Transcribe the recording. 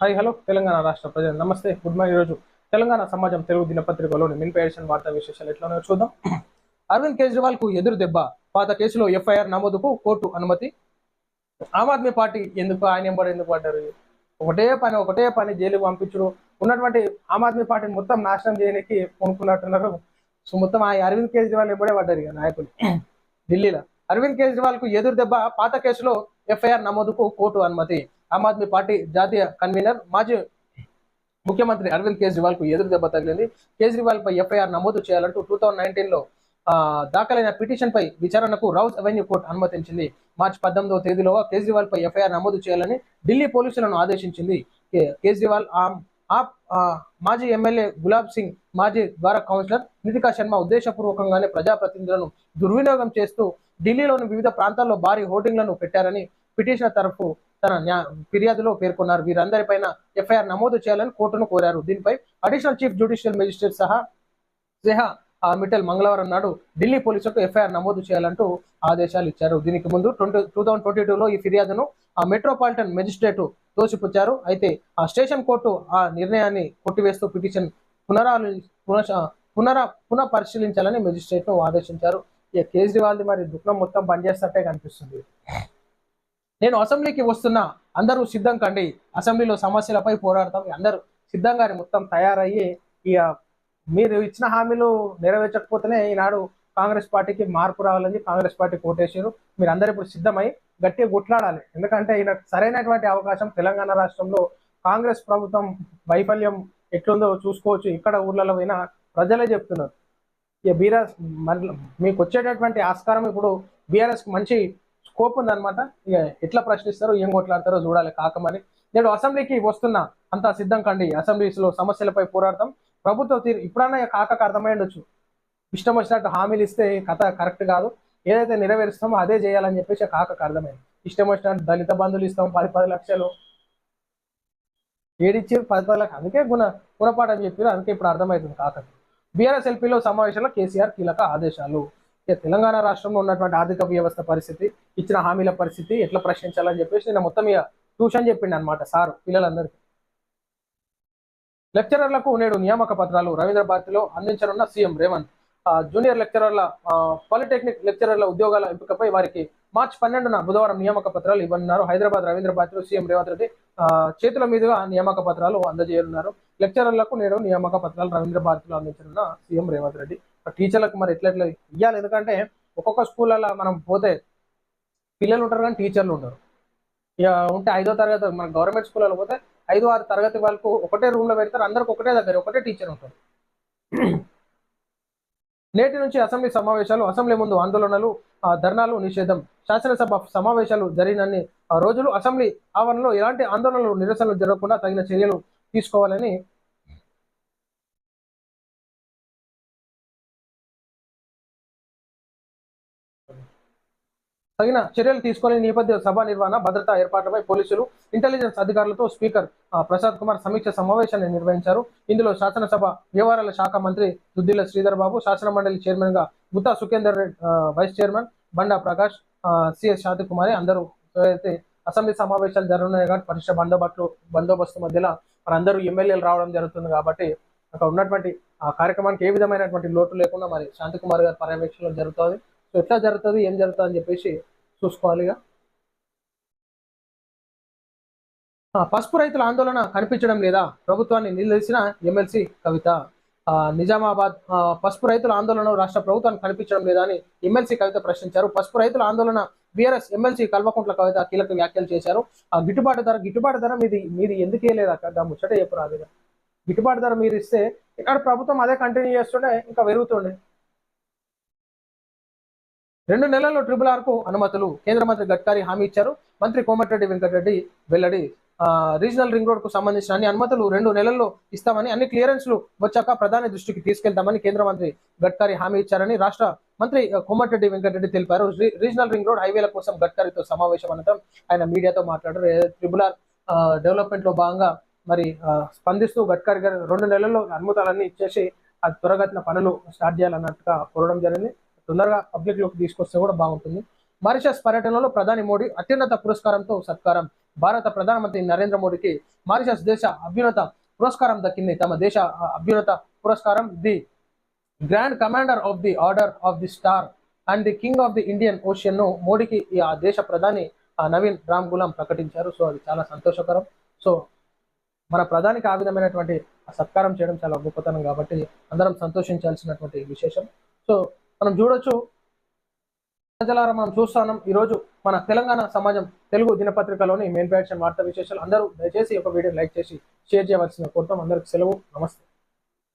Hi hello Telangana రాష్ట్ర ప్రజలు. నమస్తే గుడ్ మార్నింగ్ ఈరోజు. తెలంగాణ సమాజం తెలుగు దినపత్రికలోని మిన్పై ఎడిషన్ వార్తా విశేషాలు ఎట్లా చూద్దాం. అరవింద్ కేజ్రీవాల్కు ఎదురు దెబ్బ. పాత కేసులో ఎఫ్ఐఆర్ నమోదుకు కోర్టు అనుమతి. ఆమ్ ఆద్మీ పార్టీ ఎందుకు ఆయన ఎంబడి ఎందుకు పడ్డారు? ఒకటే పని ఒకటే పని జైలుకు పంపించడు. ఉన్నటువంటి ఆమ్ ఆద్మీ పార్టీని మొత్తం నాశనం చేయడానికి కొనుక్కున్నట్టున్నారు. సో మొత్తం ఆ అరవింద్ కేజ్రీవాల్ ఎంబడే పడ్డారు ఇక నాయకులు. ఢిల్లీలో. అరవింద్ కేజ్రీవాల్కు ఎదురు దెబ్బ. పాత కేసులో ఎఫ్ఐఆర్ నమోదుకు కోర్టు అనుమతి. ఆమ్ ఆద్మీ పార్టీ జాతీయ కన్వీనర్. మాజీ ముఖ్యమంత్రి అరవింద్ కేజ్రీవాల్కు ఎదురు దెబ్బ తగిలింది. కేజ్రీవాల్ పై ఎఫ్ఐఆర్ నమోదు చేయాలంటూ టూ థౌజండ్ నైన్టీన్లో దాఖలైన పిటిషన్ పై విచారణకు రౌజ్ అవెన్యూ కోర్టు అనుమతించింది. మార్చి పద్దెనిమిదవ తేదీలో కేజ్రీవాల్ పై ఎఫ్ఐఆర్ నమోదు చేయాలని ఢిల్లీ పోలీసులను ఆదేశించింది. కేజ్రీవాల్ ఆప్ మాజీ ఎమ్మెల్యే గులాబ్ సింగ్ మాజీ ద్వారా కౌన్సిలర్ నితికా శర్మ ఉద్దేశపూర్వకంగానే ప్రజాప్రతినిధులను దుర్వినియోగం చేస్తూ ఢిల్లీలోని వివిధ ప్రాంతాల్లో భారీ హోర్డింగ్లను పెట్టారని పిటిషనర్ తరఫు తన ఫిర్యాదులో పేర్కొన్నారు. వీరందరిపైన ఎఫ్ఐఆర్ నమోదు చేయాలని కోర్టును కోరారు. దీనిపై అడిషనల్ చీఫ్ జ్యుడిషియల్ మెజిస్ట్రేట్ సహా సేహా ఆ, మిట్టల్ మంగళవారం నాడు ఢిల్లీ పోలీసులకు ఎఫ్ఐఆర్ నమోదు చేయాలంటూ ఆదేశాలు ఇచ్చారు. దీనికి ముందు ట్వంటీ టూ థౌసండ్ ట్వంటీ టూలో ఈ ఫిర్యాదును ఆ మెట్రోపాలిటన్ మెజిస్ట్రేట్ తోసిపుచ్చారు. అయితే ఆ స్టేషన్ కోర్టు ఆ నిర్ణయాన్ని కొట్టివేస్తూ పిటిషన్ పునరాలు పునః పునర పునః పరిశీలించాలని మెజిస్ట్రేట్ ఆదేశించారు. ఇక కేజ్రీవాల్ది మరి దుఃఖం మొత్తం పనిచేస్తట్టే కనిపిస్తుంది. నేను అసెంబ్లీకి వస్తున్నా అందరూ సిద్ధం కండి. అసెంబ్లీలో సమస్యలపై పోరాడతాం. అందరూ సిద్ధంగానే మొత్తం తయారయ్యి ఇక మీరు ఇచ్చిన హామీలు నెరవేర్చకపోతేనే ఈనాడు కాంగ్రెస్ పార్టీకి మార్పు రావాలని కాంగ్రెస్ పార్టీ కోటేశారు మీరు అందరూ ఇప్పుడు సిద్ధమై గట్టిగా కొట్లాడాలి. ఎందుకంటే ఈయన సరైనటువంటి అవకాశం తెలంగాణ రాష్ట్రంలో కాంగ్రెస్ ప్రభుత్వం వైఫల్యం ఎట్లుందో చూసుకోవచ్చు. ఇక్కడ ఊర్లలో పోయినా ప్రజలే చెప్తున్నారు. ఇక బీఆర్ఎస్ మీకు వచ్చేటటువంటి ఆస్కారం ఇప్పుడు బీఆర్ఎస్ మంచి స్కోప్ ఉందన్నమాట. ఇక ఎట్లా ప్రశ్నిస్తారో ఏం కొట్లాడతారో చూడాలి కాకమని. నేను అసెంబ్లీకి వస్తున్నా అంతా సిద్ధం కండి. అసెంబ్లీస్లో సమస్యలపై పోరాడతాం. ప్రభుత్వ తీరు ఇప్పుడన్నా కాకకు అర్థమై ఉండొచ్చు. ఇష్టం వచ్చినట్టు హామీలు ఇస్తే కథ కరెక్ట్ కాదు. ఏదైతే నెరవేరుస్తామో అదే చేయాలని చెప్పేసి కాకకు అర్థమైంది. ఇష్టం వచ్చినట్టు దళిత బంధువులు ఇస్తాం పది పది లక్షలు. ఏడిచ్చి పది పది లక్షలు. అందుకే గుణ గుణపాఠం చెప్పారు అందుకే ఇప్పుడు అర్థమవుతుంది కాకకు. బీఆర్ఎస్ ఎల్పీలో సమావేశంలో కేసీఆర్ కీలక ఆదేశాలు. తెలంగాణ రాష్ట్రంలో ఉన్నటువంటి ఆర్థిక వ్యవస్థ పరిస్థితి ఇచ్చిన హామీల పరిస్థితి ఎట్లా ప్రశ్నించాలని చెప్పేసి నేను మొత్తం ఇక ట్యూషన్ చెప్పిండు అనమాట సార్ పిల్లలందరికీ. లెక్చరర్లకు నేడు నియామక పత్రాలు రవీంద్ర భారతిలో అందించనున్న సీఎం రేవంత్. జూనియర్ లెక్చరర్ల పాలిటెక్నిక్ లెక్చరర్ల ఉద్యోగాల ఎంపికపై వారికి మార్చి పన్నెండున బుధవారం నియామక పత్రాలు ఇవ్వనున్నారు. హైదరాబాద్ రవీంద్ర భారతిలో సీఎం రేవంత్ రెడ్డి చేతుల మీదుగా నియామక పత్రాలు అందజేయనున్నారు. లెక్చరర్లకు నేడు నియామక పత్రాలు రవీంద్ర భారతిలో అందించనున్న సీఎం రేవంత్ రెడ్డి. టీచర్లకు మరి ఎట్లా ఎట్లా ఇవ్వాలి ఎందుకంటే ఒక్కొక్క స్కూళ్ళలో మనం పోతే పిల్లలు ఉంటారు కానీ టీచర్లు ఉంటారు ఇక ఉంటే ఐదో తరగతి మన గవర్నమెంట్ స్కూళ్ళలో పోతే ఐదో ఆరు తరగతి వాళ్ళకు ఒకటే రూమ్లో పెడతారు అందరికి ఒకటే దగ్గర ఒకటే టీచర్ ఉంటారు. నేటి నుంచి అసెంబ్లీ సమావేశాలు అసెంబ్లీ ముందు ఆందోళనలు ధర్నాలు నిషేధం శాసనసభ సమావేశాలు జరిగినన్ని ఆ, రోజులు అసెంబ్లీ ఆవరణలో ఎలాంటి ఆందోళనలు నిరసనలు జరగకుండా తగిన చర్యలు తీసుకోవాలని తగిన చర్యలు తీసుకునే నేపథ్య సభ నిర్వహణ భద్రతా ఏర్పాట్లపై పోలీసులు ఇంటెలిజెన్స్ అధికారులతో స్పీకర్ ఆ, ప్రసాద్ కుమార్ సమీక్ష సమావేశాన్ని నిర్వహించారు. ఇందులో శాసనసభ వ్యవహారాల శాఖ మంత్రి దుద్దిల్ల శ్రీధర్ బాబు శాసన మండలి చైర్మన్గా గుత్తా సుఖేందర్ వైస్ చైర్మన్ బండా ప్రకాష్ ఆ, సిఎస్ శాంతి కుమారి అందరూ అయితే అసెంబ్లీ సమావేశాలు జరగనున్నాయి కాబట్టి పరీక్ష బందోబస్తు బందోబస్తు మధ్యలో మరి ఎమ్మెల్యేలు రావడం జరుగుతుంది కాబట్టి అక్కడ ఉన్నటువంటి ఆ కార్యక్రమానికి ఏ విధమైనటువంటి లోటు లేకుండా మరి శాంతి కుమార్ గారి పర్యవేక్షణలో జరుగుతుంది. సో ఎట్లా జరుగుతుంది ఏం జరుగుతుంది అని చెప్పేసి చూసుకోవాలి ఇక. ఆ, పసుపు రైతుల ఆందోళన కనిపించడం లేదా? ప్రభుత్వాన్ని నిలదీసిన ఎమ్మెల్సీ కవిత. ఆ, నిజామాబాద్ పసుపు రైతుల ఆందోళన రాష్ట్ర ప్రభుత్వానికి కనిపించడం లేదా అని ఎమ్మెల్సీ కవిత ప్రశ్నించారు. పసుపు రైతుల ఆందోళన బీఆర్ఎస్ ఎమ్మెల్సీ కల్వకుంట్ల కవిత కీలక వ్యాఖ్యలు చేశారు. ఆ గిట్టుబాటు ధర గిట్టుబాటు ధర మీది మీది ఎందుకు లేదా అక్కడ ముచ్చట చెప్పు రాదు గిట్టుబాటు ధర మీరు ఇస్తే ఇక్కడ ప్రభుత్వం అదే కంటిన్యూ చేస్తుండే ఇంకా పెరుగుతుండే. రెండు నెలల్లో ట్రిపుల్ ఆర్కు అనుమతులు కేంద్ర మంత్రి గడ్కరీ హామీ ఇచ్చారు. మంత్రి కోమటిరెడ్డి వెంకటరెడ్డి వెల్లడి. ఆ, రీజనల్ రింగ్ రోడ్కు సంబంధించిన అన్ని అనుమతులు రెండు నెలల్లో ఇస్తామని అన్ని క్లియరెన్స్లు వచ్చాక ప్రధాని దృష్టికి తీసుకెళ్తామని కేంద్ర మంత్రి గడ్కరీ హామీ ఇచ్చారని రాష్ట్ర మంత్రి కోమటిరెడ్డి వెంకటరెడ్డి తెలిపారు. రీజనల్ రింగ్ రోడ్ హైవేల కోసం గడ్కరీతో సమావేశం అనంతరం ఆయన మీడియాతో మాట్లాడారు. ట్రిపుల్ ఆర్ డెవలప్మెంట్లో భాగంగా మరి స్పందిస్తూ గడ్కరీ గారు రెండు నెలల్లో అనుమతులన్నీ ఇచ్చేసి అది త్వరగతిన పనులు స్టార్ట్ చేయాలన్నట్టుగా కోరడం జరిగింది. తొందరగా పబ్లిక్లోకి తీసుకొస్తే కూడా బాగుంటుంది. మారిషస్ పర్యటనలో ప్రధాని మోడీ అత్యున్నత పురస్కారంతో సత్కారం. భారత ప్రధానమంత్రి నరేంద్ర మోడీకి మారిషస్ దేశ అభ్యున్నత పురస్కారం దక్కింది. తమ దేశ అభ్యున్నత పురస్కారం the grand commander of the order of the star and the king of the Indian ఓషియన్ను మోడీకి ఆ దేశ ప్రధాని ఆ, నవీన్ రామ్ గులాం ప్రకటించారు. సో అది చాలా సంతోషకరం. సో మన ప్రధానికి ఆ విధమైనటువంటి సత్కారం చేయడం చాలా గొప్పతనం కాబట్టి అందరం సంతోషించాల్సినటువంటి విశేషం. సో మనం చూడొచ్చు. ప్రజలారా మనం చూస్తున్నాం ఈ రోజు మన తెలంగాణ సమాజం తెలుగు దినపత్రికలోని మెయిన్ ప్యాక్షన్ వార్తా విశేషాలు అందరూ దయచేసి ఒక వీడియో లైక్ చేసి షేర్ చేయవలసిన కోరుతాం. అందరికి సెలవు. నమస్తే.